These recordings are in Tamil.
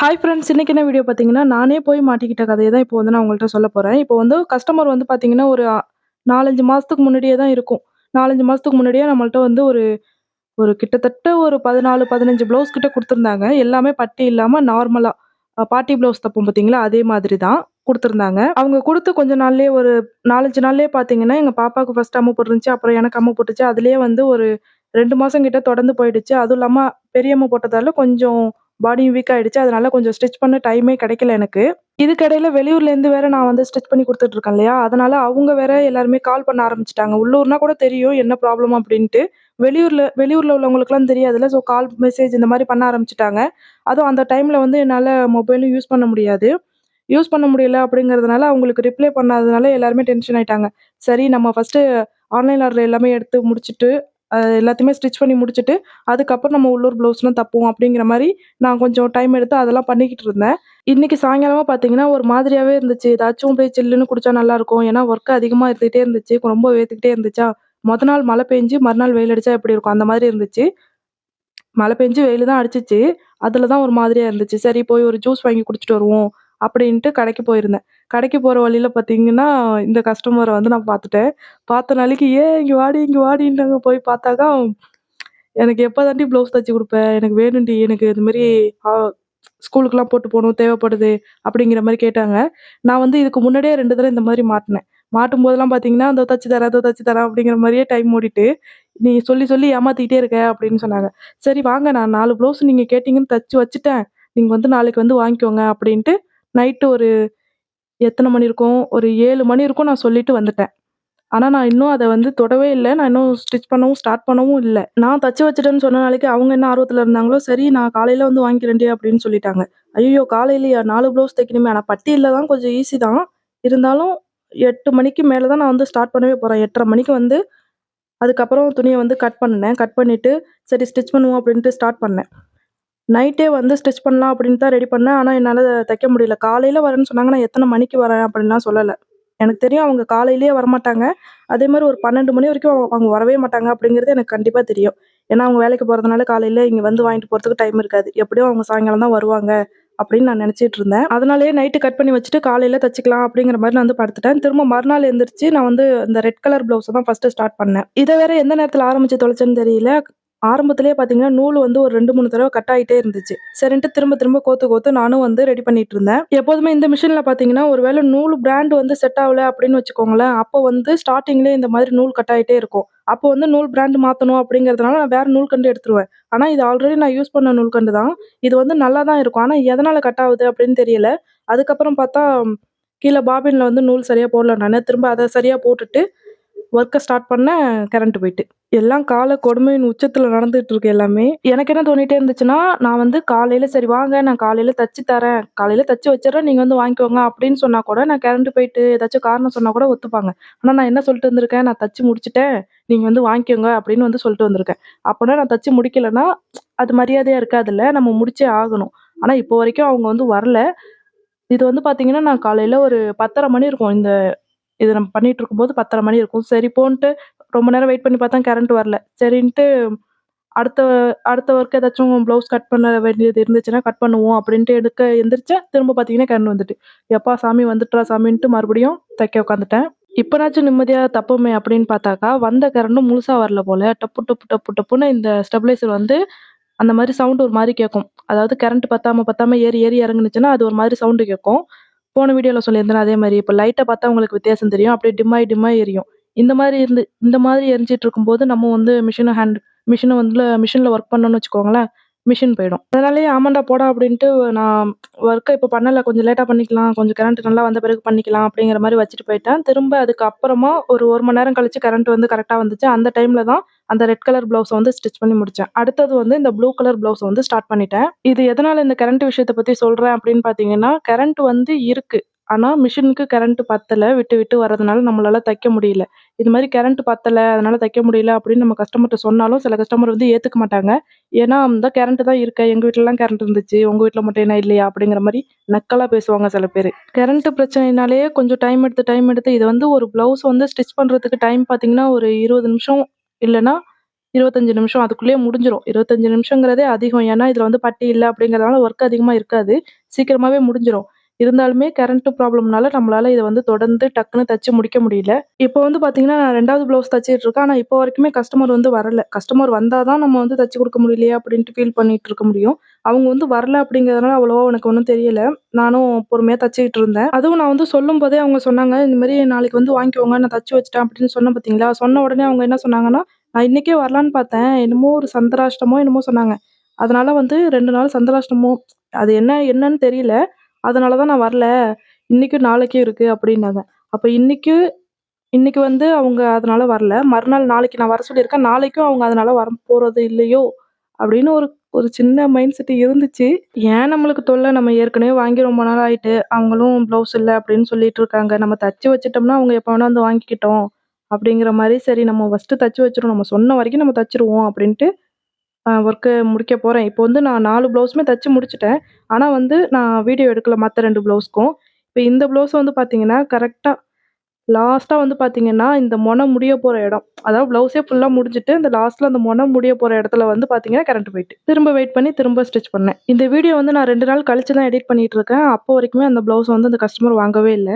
ஹாய் ஃப்ரெண்ட்ஸ் இன்னைக்கு என்ன வீடியோ பார்த்தீங்கன்னா, நானே போய் மாட்டிக்கிட்ட கதைய தான் இப்போ வந்து நான் உங்கள்கிட்ட சொல்லப் போகிறேன் இப்போ வந்து கஸ்டமர் வந்து பார்த்தீங்கன்னா, ஒரு நாலஞ்சு மாதத்துக்கு முன்னாடியே தான் இருக்கும். நாலஞ்சு மாதத்துக்கு முன்னாடியே நம்மள்ட்ட வந்து ஒரு ஒரு கிட்டத்தட்ட ஒரு 14, 15 ப்ளவுஸ் கிட்ட கொடுத்துருந்தாங்க எல்லாமே பட்டி இல்லாமல் நார்மலாக பாட்டி ப்ளவுஸ் தப்போம் பார்த்தீங்களா, அதே மாதிரி தான் கொடுத்துருந்தாங்க அவங்க கொடுத்து கொஞ்ச நாள்லேயே ஒரு நாலஞ்சு நாள்லேயே பார்த்தீங்கன்னா, எங்கள் பாப்பாவுக்கு ஃபஸ்ட் அம்மா போட்டுருந்துச்சு. அப்புறம் எனக்கு அம்மா போட்டுச்சு. அதுலேயே வந்து ஒரு ரெண்டு மாதம் கிட்ட தொடர்ந்து போயிடுச்சு. அதுவும் இல்லாமல் பெரியம்மா போட்டதால் போட்டதால கொஞ்சம் பாடியும் வீக் ஆகிடுச்சு அதனால கொஞ்சம் ஸ்டிச் பண்ண டைமே கிடைக்கல எனக்கு. இதுக்கிடையில் வெளியூர்லேருந்து வேற நான் வந்து ஸ்டிச் பண்ணி கொடுத்துட்ருக்கேன் இல்லையா? அதனால அவங்க வேற எல்லாருமே கால் பண்ண ஆரம்பிச்சிட்டாங்க உள்ளூர்னா கூட தெரியும் என்ன ப்ராப்ளம் அப்படின்ட்டு வெளியூரில் வெளியூரில் உள்ளவங்களுக்குலாம் தெரியாதுல்ல. ஸோ கால், மெசேஜ் இந்த மாதிரி பண்ண ஆரம்பிச்சிட்டாங்க அதுவும் அந்த டைமில் வந்து என்னால் மொபைலும் யூஸ் பண்ண முடியாது. யூஸ் பண்ண முடியல அப்படிங்கிறதுனால அவங்களுக்கு ரிப்ளை பண்ணாததுனால எல்லாருமே டென்ஷன் ஆயிட்டாங்க. சரி நம்ம ஃபர்ஸ்ட்டு ஆன்லைன் ஆர்டர் எல்லாமே எடுத்து முடிச்சுட்டு, எல்லாத்தையுமே ஸ்டிச் பண்ணி முடிச்சுட்டு, அதுக்கப்புறம் நம்ம உள்ளூர் ப்ளவுஸ்லாம் தப்போம் அப்படிங்கிற மாதிரி நான் கொஞ்சம் டைம் எடுத்து அதெல்லாம் பண்ணிக்கிட்டு இருந்தேன். இன்னைக்கு சாயங்காலமாக பார்த்தீங்கன்னா, ஒரு மாதிரியாகவே இருந்துச்சு. ஏதாச்சும் போய் சில்லுன்னு குடிச்சா நல்லாயிருக்கும் ஏன்னா ஒர்க் அதிகமாக இருந்துகிட்டே இருந்துச்சு. ரொம்ப வேர்த்துக்கிட்டே இருந்துச்சா, மொதல் நாள் மழை பெஞ்சு மறுநாள் வெயில் அடித்தா எப்படி இருக்கும்? அந்த மாதிரி இருந்துச்சு. மழை பெஞ்சு வெயிலு தான் அடிச்சுச்சு. அதில் தான் ஒரு மாதிரியாக இருந்துச்சு. சரி போய் ஒரு ஜூஸ் வாங்கி குடிச்சிட்டு வருவோம் அப்படின்ட்டு கடைக்கு போயிருந்தேன். கடைக்கு போகிற வழியில் பார்த்தீங்கன்னா, இந்த கஸ்டமரை வந்து நான் பார்த்துட்டேன். பார்த்த நாளைக்கு, ஏன் இங்கே வாடி, இங்கே வாடின்னாங்க." போய் பார்த்தாக்கா, "எனக்கு எப்போ தாண்டி ப்ளவுஸ் தச்சு கொடுப்பேன் எனக்கு வேணும்டி. எனக்கு இதுமாரி ஸ்கூலுக்குலாம் போட்டு போகணும் தேவைப்படுது." அப்படிங்கிற மாதிரி கேட்டாங்க. நான் வந்து இதுக்கு முன்னாடியே ரெண்டு தடவை இந்த மாதிரி மாட்டினேன் மாட்டும் போதெல்லாம் பார்த்தீங்கன்னா, அந்த தச்சு தரேன், அதை தச்சு தரேன்." அப்படிங்கிற மாதிரியே டைம் ஓடிட்டு, "நீ சொல்லி சொல்லி ஏமாத்திக்கிட்டே இருக்க." அப்படின்னு சொன்னாங்க. சரி வாங்க நான் நாலு ப்ளவுஸ் நீங்கள் கேட்டிங்கன்னு தச்சு வச்சுட்டேன். நீங்கள் வந்து நாளைக்கு வந்து வாங்கிக்கோங்க அப்படின்ட்டு நைட்டு ஒரு எத்தனை மணி இருக்கும்? ஒரு ஏழு மணி இருக்கும் நான் சொல்லிட்டு வந்துட்டேன். ஆனால் நான் இன்னும் அதை வந்து தொடவே இல்லை நான் இன்னும் ஸ்டிச் பண்ணவும் ஸ்டார்ட் பண்ணவும் இல்லை நான் தச்சு வச்சுட்டேன்னு சொன்ன நாளைக்கு அவங்க என்ன ஆர்வத்தில் இருந்தாங்களோ, "சரி நான் காலையில் வந்து வாங்கிக்கிறேன்டி." அப்படின்னு சொல்லிட்டாங்க. ஐயோ காலையிலயா? 4 ப்ளவுஸ் தைக்கணுமே. ஆனால் பட்டியில் தான் கொஞ்சம் ஈஸி தான். இருந்தாலும் எட்டு மணிக்கு மேலே தான் நான் வந்து ஸ்டார்ட் பண்ணவே போகிறேன் எட்டரை மணிக்கு வந்து அதுக்கப்புறம் துணியை வந்து கட் பண்ணினேன் கட் பண்ணிவிட்டு சரி ஸ்டிச் பண்ணுவோம் அப்படின்ட்டு ஸ்டார்ட் பண்ணேன். நைட்டே வந்து ஸ்டிச் பண்ணலாம் அப்படின்னு தான் ரெடி பண்ணேன். ஆனால் என்னால் தைக்க முடியல. காலையில் வரேன்னு சொன்னாங்க. நான் எத்தனை மணிக்கு வரேன் அப்படின்லாம் சொல்லலை எனக்கு தெரியும் அவங்க காலையிலேயே வரமாட்டாங்க. அதே மாதிரி ஒரு 12 மணி வரைக்கும் அவங்க வரவே மாட்டாங்க அப்படிங்கிறது எனக்கு கண்டிப்பாக தெரியும். ஏன்னா அவங்க வேலைக்கு போகிறதுனால காலையில் இங்கே வந்து வாங்கிட்டு போகிறதுக்கு டைம் இருக்காது. எப்படியும் அவங்க சாயங்காலம் தான் வருவாங்க அப்படின்னு நான் நினச்சிட்டு இருந்தேன். அதனாலேயே நைட்டு கட் பண்ணி வச்சுட்டு காலையில் தச்சுக்கலாம் அப்படிங்கிற மாதிரி நான் வந்து படுத்துட்டேன். திரும்ப மறுநாள் எழுந்திரிச்சு நான் வந்து இந்த ரெட் கலர் ப்ளவுஸை தான் ஃபஸ்ட்டு ஸ்டார்ட் பண்ணேன். இதை வேற எந்த நேரத்தில் ஆரம்பித்து தொலைச்சேன்னு தெரியல. ஆரம்பத்திலே பார்த்தீங்கன்னா, நூல் வந்து ஒரு ரெண்டு மூணு தடவை கட் ஆகிட்டே இருந்துச்சு. சரின்ட்டு திரும்ப திரும்ப கோத்து கோத்து நானும் வந்து ரெடி பண்ணிட்டு இருந்தேன். எப்போதுமே இந்த மிஷினில் பார்த்தீங்கன்னா, ஒரு வேளை நூல் பிராண்ட் வந்து செட் ஆகல அப்படின்னு வச்சுக்கோங்களேன், அப்போ வந்து ஸ்டார்டிங்லேயே இந்த மாதிரி நூல் கட் ஆகிட்டே இருக்கும். அப்போ வந்து நூல் பிராண்ட் மாற்றணும் அப்படிங்கிறதுனால நான் வேறு நூல்கண்டு எடுத்துருவேன். ஆனால் இது ஆல்ரெடி நான் யூஸ் பண்ண நூல்கண்டு தான். இது வந்து நல்லா தான் இருக்கும். ஆனால் எதனால் கட் ஆகுது அப்படின்னு தெரியல. அதுக்கப்புறம் பார்த்தா, கீழே பாபின்ல வந்து நூல் சரியாக போடல நான் திரும்ப அதை சரியாக போட்டுட்டு, ஒர்க்கை ஸ்டார்ட் பண்ணேன். கரண்ட் போயிட்டு. எல்லாம் கால கொடுமையின் உச்சத்தில் நடந்துட்டு இருக்கு எல்லாமே. எனக்கு என்ன தோணிட்டே இருந்துச்சுன்னா, நான் வந்து காலையில சரி வாங்க நான் காலையில தச்சு தரேன். காலையில தச்சு வச்சிடறேன் நீங்க வந்து வாங்கிக்கோங்க அப்படின்னு சொன்னா கூட, நான் கரண்ட் போயிட்டு ஏதாச்சும் காரணம் சொன்னா கூட ஒத்துப்பாங்க. ஆனா நான் என்ன சொல்லிட்டு வந்திருக்கேன், நான் தச்சு முடிச்சுட்டேன். நீங்க வந்து வாங்கிக்கோங்க அப்படின்னு வந்து சொல்லிட்டு வந்திருக்கேன். அப்பன்னா நான் தச்சு முடிக்கலன்னா, அது மரியாதையா இருக்காதுல்ல. நம்ம முடிச்சே ஆகணும். ஆனா இப்போ வரைக்கும் அவங்க வந்து வரல. இது வந்து பார்த்தீங்கன்னா, நான் காலையில ஒரு பத்தரை மணி இருக்கும். இந்த இது நம்ம பண்ணிட்டு இருக்கும்போது பத்தரை மணி இருக்கும். சரி போன்ட்டு ரொம்ப நேரம் வெயிட் பண்ணி பார்த்தா கரண்ட் வரல. சரின்ட்டு அடுத்த அடுத்த ஒர்க் ஏதாச்சும் ப்ளவுஸ் கட் பண்ண வேண்டியது இருந்துச்சுன்னா கட் பண்ணுவோம் அப்படின்ட்டு எடுக்க எந்திரிச்சேன். திரும்ப பார்த்தீங்கன்னா கரண்ட் வந்துட்டு. எப்பா சாமி வந்துட்டுறா சாமின்ட்டு மறுபடியும் தைக்க உட்காந்துட்டேன். இப்போனாச்சும் நிம்மதியாக தப்புமே அப்படின்னு பார்த்தாக்கா, வந்த கரண்டும் முழுசாக வரல போல. டப்பு டப்பு டப்பு டப்புன்னு இந்த ஸ்டெபிலைசர் வந்து அந்த மாதிரி சவுண்ட் ஒரு மாதிரி கேட்கும். அதாவது கரண்ட் பத்தாம பத்தாம ஏறி ஏறி இறங்குனுச்சுன்னா, அது ஒரு மாதிரி சவுண்டு கேட்கும். போன வீடியோவில் சொல்லியிருந்தேன் அதே மாதிரி இப்போ லைட்டை பார்த்தா உங்களுக்கு வித்தியாசம் தெரியும். அப்படியே டிம்மாய் டிம்மாய் எரியும். இந்த மாதிரி இருந்து இந்த மாதிரி எரிஞ்சிட்டு இருக்கும்போது நம்ம வந்து மிஷினை ஹேண்ட் மிஷினை வந்து மிஷினில் ஒர்க் பண்ணணும்னு வச்சுக்கோங்களேன், மிஷின் போயிடும். அதனாலேயே ஆமாண்டா போடா அப்படின்ட்டு நான் ஒர்க்கை இப்போ பண்ணலை கொஞ்சம் லேட்டாக பண்ணிக்கலாம். கொஞ்சம் கரண்ட் நல்லா வந்த பிறகு பண்ணிக்கலாம் அப்படிங்கிற மாதிரி வச்சுட்டு போயிட்டேன். திரும்ப அதுக்கு அப்புறமா ஒரு ஒரு மணி நேரம் கழித்து கரண்ட் வந்து கரெக்டாக வந்துச்சு. அந்த டைமில் தான் அந்த ரெட் கலர் ப்ளவுஸை வந்து ஸ்டிச் பண்ணி முடித்தேன் அடுத்தது வந்து இந்த ப்ளூ கலர் ப்ளவுஸ வந்து ஸ்டார்ட் பண்ணிட்டேன். இது எதனால் இந்த கரண்ட் விஷயத்தை பற்றி சொல்கிறேன் அப்படின்னு பார்த்தீங்கன்னா, கரண்ட் வந்து இருக்குது ஆனால் மிஷினுக்கு கரண்ட் பத்தலை விட்டு விட்டு வரதுனால நம்மளால தைக்க முடியல. இது மாதிரி கரண்ட் பத்தலை அதனால தைக்க முடியல அப்படின்னு நம்ம கஸ்டமர்கிட்ட சொன்னாலும் சில கஸ்டமர் வந்து ஏற்றுக்க மாட்டாங்க. ஏன்னா, அந்த கரண்ட் தான் இருக்க எங்கள் வீட்டிலலாம் கரண்ட் இருந்துச்சு. உங்கள் வீட்டில் மட்டும் என்ன இல்லையா?" அப்படிங்கிற மாதிரி நக்கலாக பேசுவாங்க சில பேர் கரண்ட் பிரச்சனைனாலே கொஞ்சம் டைம் எடுத்து டைம் எடுத்து இது வந்து ஒரு ப்ளவுஸ் வந்து ஸ்டிச் பண்ணுறதுக்கு டைம் பார்த்தீங்கன்னா, ஒரு 20 நிமிஷம் இல்லைன்னா இருபத்தஞ்சு நிமிஷம் அதுக்குள்ளேயே முடிஞ்சிரும். 25 நிமிஷங்கிறதே அதிகம். ஏன்னா, இதில் வந்து பட்டி இல்ல அப்படிங்கிறதுனால ஒர்க் அதிகமா இருக்காது. சீக்கிரமாவே முடிஞ்சிரும். இருந்தாலுமே கரண்ட்டு ப்ராப்ளம்னால நம்மளால் இதை வந்து தொடர்ந்து டக்குன்னு தச்சு முடிக்க முடியல. இப்போ வந்து பார்த்தீங்கன்னா, நான் ரெண்டாவது ப்ளவுஸ் தச்சுட்டு இருக்கேன். இப்போ வரைக்குமே கஸ்டமர் வந்து வரல. கஸ்டமர் வந்தால் தான் நம்ம வந்து தச்சு கொடுக்க முடியலையே அப்படின்ட்டு ஃபீல் பண்ணிட்டு இருக்க முடியும். அவங்க வந்து வரல அப்படிங்கிறதுனால அவ்வளோவா எனக்கு ஒன்றும் தெரியல. நானும் பொறுமையாக தச்சுக்கிட்டு இருந்தேன். அதுவும் நான் வந்து சொல்லும்போதே அவங்க சொன்னாங்க, "இந்த மாதிரி நாளைக்கு வந்து வாங்கிக்கோங்க. நான் தச்சு வச்சிட்டேன் அப்படின்னு சொன்னேன் பார்த்தீங்களா? சொன்ன உடனே அவங்க என்ன சொன்னாங்கன்னா, "நான் இன்றைக்கே வரலான்னு பார்த்தேன். என்னமோ ஒரு சந்திராஷ்டமோ என்னமோ சொன்னாங்க. அதனால வந்து ரெண்டு நாள் சந்திராஷ்டமோ அது என்ன என்னன்னு தெரியல. அதனால தான் நான் வரல. இன்றைக்கும் நாளைக்கும் இருக்குது அப்படின்னாங்க. அப்போ இன்றைக்கு இன்றைக்கி வந்து அவங்க அதனால வரல. மறுநாள் நாளைக்கு நான் வர சொல்லியிருக்கேன். நாளைக்கும் அவங்க அதனால போகிறது இல்லையோ! அப்படின்னு ஒரு ஒரு சின்ன மைண்ட் செட் இருந்துச்சு. ஏன் நம்மளுக்கு தொல்லை நம்ம ஏற்கனவே வாங்கி ரொம்ப நாள் ஆயிட்டு. அவங்களும் ப்ளவுஸ் இல்லை அப்படின்னு சொல்லிட்டு இருக்காங்க. நம்ம தச்சு வச்சிட்டோம்னா அவங்க எப்போ வேணா வந்து வாங்கிக்கிட்டோம் அப்படிங்கிற மாதிரி சரி நம்ம ஃபர்ஸ்ட்டு தச்சு வச்சுருவோம். நம்ம சொன்ன வரைக்கும் நம்ம தச்சிருவோம் அப்படின்ட்டு அ ஒர்க்க முடிக்க போறேன். இப்போ வந்து நான் 4 ப்ளவுஸுமே தச்சு முடிச்சுட்டேன். ஆனா வந்து நான் வீடியோ எடுக்கல மத்த 2 ப்ளவுஸ்க்கும். இப்ப இந்த ப்ளவுஸ் வந்து பார்த்தீங்கன்னா, கரெக்ட்டா லாஸ்ட்டா வந்து பார்த்தீங்கன்னா, இந்த மொன முடிய போற இடம். அதாவது ப்ளவுஸே ஃபுல்லா முடிஞ்சுட்டு, இந்த லாஸ்ட்ல அந்த மொன முடிய போற இடத்துல வந்து பார்த்தீங்கன்னா, கரண்ட் போயிட்டு. திரும்ப வெயிட் பண்ணி திரும்ப ஸ்டிச் பண்ணேன். இந்த வீடியோ வந்து நான் 2 நாள் கழிச்சு தான் எடிட் பண்ணிகிட்டு இருக்கேன். அப்போ வரைக்குமே அந்த ப்ளவுஸ் வந்து அந்த கஸ்டமர் வாங்கவே இல்ல.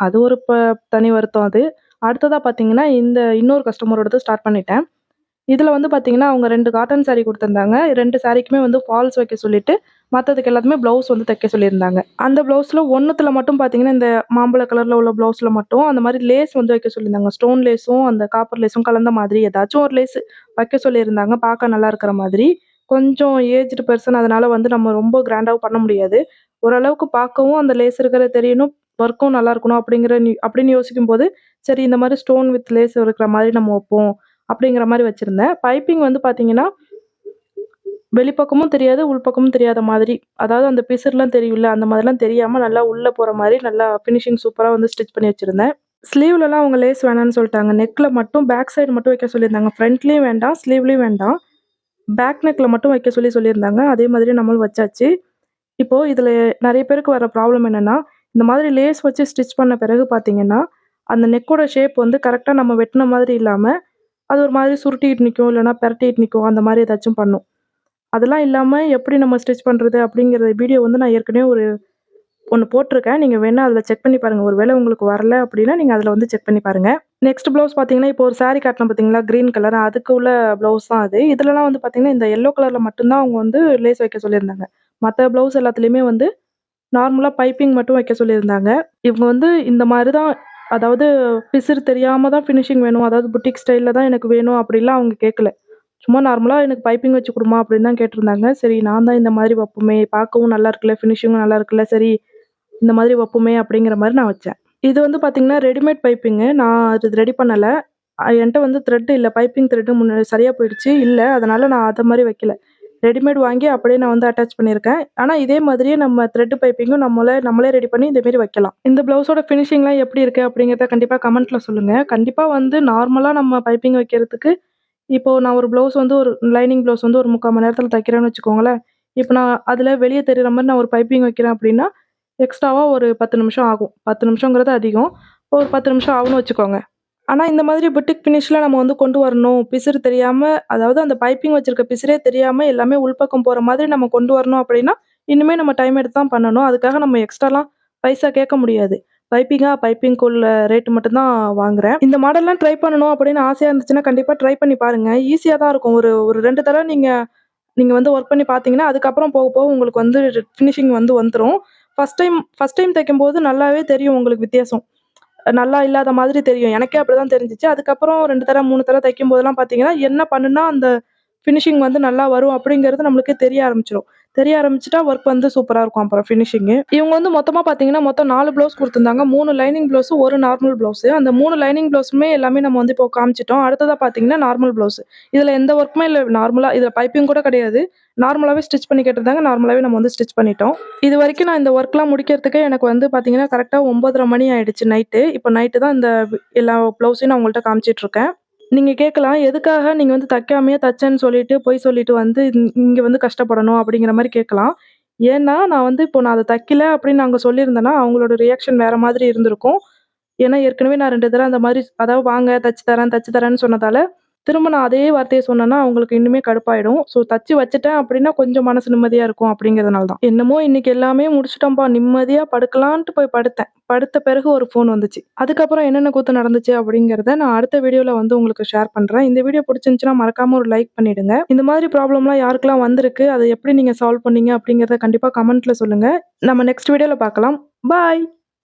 அது ஒரு ப தனி வருத்தம் அது. அடுத்ததா பார்த்தீங்கன்னா, இந்த இன்னொரு கஸ்டமரோடது ஸ்டார்ட் பண்ணிட்டேன். இதில் வந்து பார்த்தீங்கன்னா, அவங்க ரெண்டு காட்டன் சாரீ கொடுத்துருந்தாங்க ரெண்டு சாரீக்குமே வந்து ஃபால்ஸ் வைக்க சொல்லிட்டு, மற்றதுக்கு எல்லாத்துமே ப்ளவுஸ் வந்து தைக்க சொல்லியிருந்தாங்க. அந்த ப்ளவுஸில் ஒன்றுத்தில் மட்டும் பார்த்தீங்கன்னா, இந்த மாம்பழ கலரில் உள்ள ப்ளவுஸில் மட்டும் அந்த மாதிரி லேஸ் வந்து வைக்க சொல்லியிருந்தாங்க. ஸ்டோன் லேஸும், அந்த காப்பர் லேஸும் கலந்த மாதிரி ஏதாச்சும் ஒரு லேஸ் வைக்க சொல்லியிருந்தாங்க. பார்க்க நல்லா இருக்கிற மாதிரி. கொஞ்சம் ஏஜ்டு பெர்சன் அதனால் வந்து நம்ம ரொம்ப கிராண்டாகவும் பண்ண முடியாது. ஓரளவுக்கு பார்க்கவும் அந்த லேஸ் இருக்கிறது தெரியணும். ஒர்க்கும் நல்லா இருக்கணும் அப்படிங்கிற அப்படின்னு அப்படின்னு யோசிக்கும்போது, சரி இந்த மாதிரி ஸ்டோன் வித் லேஸ் இருக்கிற மாதிரி நம்ம வைப்போம். அப்படிங்கிற மாதிரி வச்சுருந்தேன் பைப்பிங் வந்து பார்த்தீங்கன்னா, வெளிப்பக்கமும் தெரியாது, உள்பக்கமும் தெரியாத மாதிரி. அதாவது அந்த பிசர்லாம் தெரியும்ல, அந்த மாதிரிலாம் தெரியாமல் நல்லா உள்ளே போகிற மாதிரி நல்லா ஃபினிஷிங் சூப்பராக வந்து ஸ்டிச் பண்ணி வச்சிருந்தேன். ஸ்லீவ்லலாம் அவங்க லேஸ் வேணான்னு சொல்லிட்டாங்க நெக்கில் மட்டும் பேக் சைடு மட்டும் வைக்க சொல்லியிருந்தாங்க. ஃப்ரண்ட்லேயும் வேண்டாம், ஸ்லீவ்லேயும் வேண்டாம். பேக் நெக்கில் மட்டும் வைக்க சொல்லி சொல்லியிருந்தாங்க. அதே மாதிரி நம்மளும் வச்சாச்சு. இப்போது இதில் நிறைய பேருக்கு வர ப்ராப்ளம் என்னென்னா இந்த மாதிரி லேஸ் வச்சு ஸ்டிச் பண்ண பிறகு பார்த்திங்கன்னா அந்த நெக்கோட ஷேப் வந்து கரெக்டாக நம்ம வெட்டின மாதிரி இல்லாமல் அது ஒரு மாதிரி சுருட்டிட்டு நிற்கும் இல்லைனா பெரட்டிட்டு நிற்கும் அந்த மாதிரி ஏதாச்சும் பண்ணும். அதெல்லாம் இல்லாமல் எப்படி நம்ம ஸ்டிச் பண்ணுறது அப்படிங்கிறத வீடியோ வந்து நான் ஏற்கனவே ஒரு ஒன்று போட்டிருக்கேன் நீங்கள் வேணால் அதில் செக் பண்ணி பாருங்கள் ஒரு வேளை உங்களுக்கு வரல அப்படின்னா, நீங்கள் அதில் வந்து செக் பண்ணி பாருங்க. நெக்ஸ்ட் ப்ளவுஸ் பார்த்தீங்கன்னா, இப்போ ஒரு சாரி காட்டுனேன் பார்த்தீங்களா? க்ரீன் கலர் அதுக்கு உள்ள ப்ளவுஸ் தான் அது. இதுலலாம் வந்து பார்த்தீங்கன்னா, இந்த எல்லோ கலரில் மட்டும்தான் அவங்க வந்து லேஸ் வைக்க சொல்லியிருந்தாங்க. மற்ற ப்ளவுஸ் எல்லாத்துலேயுமே வந்து நார்மலாக பைப்பிங் மட்டும் வைக்க சொல்லியிருந்தாங்க. இவங்க வந்து இந்த மாதிரி தான் அதாவது பிசிறு தெரியாமல் தான் ஃபினிஷிங் வேணும். அதாவது புட்டிக் ஸ்டைலில் தான் எனக்கு வேணும் அப்படிலாம் அவங்க கேட்கல. சும்மா நார்மலாக எனக்கு பைப்பிங் வச்சு கொடுமா அப்படின்னு தான் கேட்டிருந்தாங்க. சரி நான் தான் இந்த மாதிரி வைப்போமே, பார்க்கவும் நல்லா இருக்குல்ல, ஃபினிஷிங்கும் நல்லா இருக்குல்ல, சரி இந்த மாதிரி வைப்போமே அப்படிங்கிற மாதிரி நான் வச்சேன். இது வந்து பார்த்திங்கன்னா ரெடிமேட் பைப்பிங்கு. நான் அது ரெடி பண்ணலை என்கிட்ட வந்து த்ரெட் இல்லை பைப்பிங் த்ரெட்டு முன்னாடி சரியாக போயிடுச்சு. இல்லை அதனால் நான் அதை மாதிரி வைக்கல. ரெடிமேட் வாங்கி அப்படியே நான் வந்து அட்டாச் பண்ணியிருக்கேன். ஆனால் இதே மாதிரியே நம்ம த்ரெட் பைப்பிங்கும் நம்மளே நம்மளே ரெடி பண்ணி இதேமாரி மாரி வைக்கலாம். இந்த ப்ளவுஸோட ஃபினிஷிங்லாம் எப்படி இருக்குது அப்படிங்கிறத கண்டிப்பாக கமெண்ட்டில் சொல்லுங்கள் கண்டிப்பாக வந்து நார்மலாக நம்ம பைப்பிங் வைக்கிறதுக்கு இப்போது நான் ஒரு ப்ளவுஸ் வந்து ஒரு லைனிங் ப்ளவுஸ் வந்து ஒரு 3/4 மணி நேரத்தில் தைக்கிறேன்னு வச்சுக்கோங்களேன். இப்போ நான் அதில் வெளியே தெரிகிற மாதிரி நான் ஒரு பைப்பிங் வைக்கிறேன் அப்படின்னா, எக்ஸ்ட்ராவாக ஒரு 10 நிமிஷம் ஆகும். 10 நிமிஷங்கிறது அதிகம். ஒரு 10 நிமிஷம் ஆகும்னு வச்சுக்கோங்க. ஆனா இந்த மாதிரி புட்டிக் ஃபினிஷ்ல நம்ம வந்து கொண்டு வரணும். பிசிறு தெரியாம அதாவது அந்த பைப்பிங் வச்சிருக்க பிசிறே தெரியாம எல்லாமே உள்பக்கம் போற மாதிரி நம்ம கொண்டு வரணும் அப்படின்னா, இன்னுமே நம்ம டைம் எடுத்து தான் பண்ணணும். அதுக்காக நம்ம எக்ஸ்ட்ராலாம் பைசா கேட்க முடியாது. பைப்பிங்கா பைப்பிங்க்குள்ள ரேட் மட்டும் தான் வாங்குறேன். இந்த மாடல்லாம் ட்ரை பண்ணணும் அப்படின்னு ஆசையா இருந்துச்சுன்னா, கண்டிப்பா ட்ரை பண்ணி பாருங்க. ஈஸியா தான் இருக்கும். ஒரு ஒரு 2 தடவ நீங்க நீங்க வந்து ஒர்க் பண்ணி பார்த்தீங்கன்னா, அதுக்கப்புறம் போக போக உங்களுக்கு வந்து ஃபினிஷிங் வந்து வந்துரும். ஃபர்ஸ்ட் டைம் ஃபர்ஸ்ட் டைம் தைக்கும்போது நல்லாவே தெரியும் உங்களுக்கு வித்தியாசம். நல்லா இல்லாத மாதிரி தெரியும். எனக்கே அப்படி தான் தெரிஞ்சிச்சு அதுக்கப்புறம் 2 தடவ, 3 தைக்கும் போதெல்லாம் பார்த்தீங்கன்னா, என்ன பண்ணுனா அந்த ஃபினிஷிங் வந்து நல்லா வரும் அப்படிங்கிறது நம்மளுக்கே தெரிய ஆரம்பிச்சிடும் தெரிய ஆரம்பிச்சுட்டா ஒர்க் வந்து சூப்பராக இருக்கும் அப்புறம் ஃபினிஷிங்கு. இவங்க வந்து மொத்தமாக பார்த்தீங்கன்னா, மொத்தம் நாலு ப்ளவுஸ் கொடுத்துருந்தாங்க மூணு லைனிங் ப்ளவுஸ் ஒரு நார்மல் ப்ளவுஸு. அந்த மூணு லைனிங் ப்ளவுஸுமே எல்லாமே நம்ம வந்து இப்போ காமிச்சிட்டோம் அடுத்ததாக பார்த்தீங்கன்னா, நார்மல் ப்ளவுஸ் இதில் எந்த ஒர்க்குமே இல்லை நார்மலாக இதில் பைப்பிங் கூட கிடையாது. நார்மலாகவே ஸ்டிச் பண்ணி கேட்டிருந்தாங்க. நார்மலாகவே நம்ம வந்து ஸ்டிச் பண்ணிட்டோம். இது வரைக்கும் நான் இந்த ஒர்க்லாம் முடிக்கிறதுக்கே எனக்கு வந்து பார்த்தீங்கன்னா, கரெக்டாக ஒம்பதரை மணி ஆயிடுச்சு நைட்டு. இப்போ நைட்டு தான் இந்த எல்லா ப்ளவுஸையும் நான் உங்கள்கிட்ட காமிச்சிட்ருக்கேன் நீங்க கேட்கலாம், எதுக்காக நீங்க வந்து தைக்காமயே தச்சேன்னு சொல்லிட்டு, பொய் சொல்லிட்டு வந்து இங் இங்க வந்து கஷ்டப்படணும் அப்படிங்கிற மாரி கேட்கலாம். ஏன்னா, நான் வந்து இப்போ நான் அத தைக்கல அப்படின்னு அங்க சொல்லியிருந்தேன்னா, அவங்களோட ரியாக்ஷன் வேற மாதிரி இருந்திருக்கும். ஏன்னா, ஏற்கனவே நான் 2 தடவ அந்த மாரி அதாவது வாங்க தச்சு தரேன், தச்சு தரேன்னு சொன்னதால, திரும்ப நான் அதே வார்த்தையை சொன்னேன்னா, அவங்களுக்கு இன்னுமே கடுப்பாயிடும். ஸோ தச்சு வச்சுட்டேன் அப்படின்னா, கொஞ்சம் மனசு நிம்மதியாக இருக்கும் அப்படிங்கிறதுனால தான். என்னமோ இன்னைக்கு எல்லாமே முடிச்சுட்டோம்ப்பா, நிம்மதியாக படுக்கலான்ட்டு போய் படுத்தேன். படுத்த பிறகு ஒரு ஃபோன் வந்துச்சு. அதுக்கப்புறம் என்னென்ன கூத்து நடந்துச்சு அப்படிங்கிறத நான் அடுத்த வீடியோவில் வந்து உங்களுக்கு ஷேர் பண்ணுறேன் இந்த வீடியோ பிடிச்சிருந்துச்சுன்னா மறக்காம ஒரு லைக் பண்ணிடுங்க. இந்த மாதிரி ப்ராப்ளம்லாம் யாருக்கெல்லாம் வந்திருக்கு, அதை எப்படி நீங்கள் சால்வ் பண்ணீங்க அப்படிங்கிறத கண்டிப்பாக கமெண்ட்டில் சொல்லுங்கள் நம்ம நெக்ஸ்ட் வீடியோவில் பார்க்கலாம். பாய்.